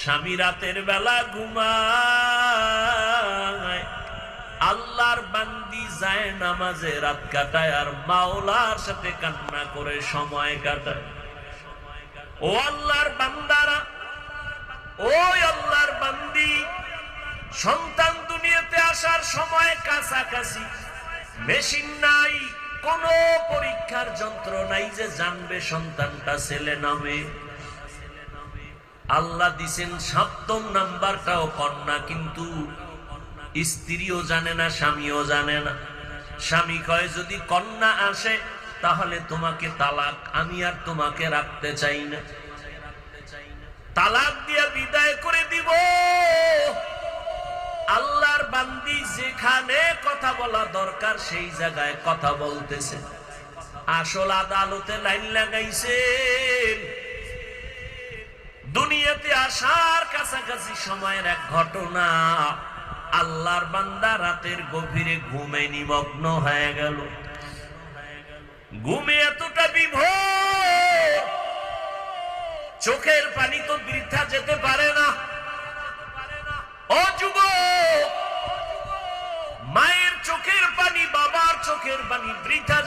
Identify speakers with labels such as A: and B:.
A: স্বামী রাতের বেলা ঘুমায়। আল্লাহর বান্দি যায় নামাজে রাত কাটায় আর মাওলার সাথে কান্না করে সময় কাটায়। ও আল্লাহর বান্দারা, ওই আল্লাহর বান্দি, সন্তান দুনিয়াতে আসার সময় কাছাকাছি। মেশিন নাই, কোন পরীক্ষার যন্ত্র নাই যে জানবে সন্তানটা ছেলে নামে আল্লাহ দিছেন সপ্তম নাম্বারটাও কন্যা, কিন্তু স্ত্রীও জানে না, স্বামীও জানে না। স্বামী কয়, যদি কন্যা আসে, তাহলে তোমাকে তালাক, আমি আর তোমাকে রাখতে চাই না। তালাক দিয়ে বিদায় করে দিব। আল্লাহর বান্দি যেখানে কথা বলা দরকার, সেই জায়গায় কথা বলতেছে। আসল আদালতে লাইন লাগাইছেন দুনিয়াতে আসার কাছাকাছি সময়ের এক ঘটনা। আল্লাহর বান্দা রাতের গভীরে ঘুমে নিমগ্ন হয়ে গেল। ঘুমে এতটা বিভ চোখের পানি তো বৃদ্ধা যেতে পারে না। অযুব মায়ের চোখের পানি বাবার চোখের পানি বৃদ্ধা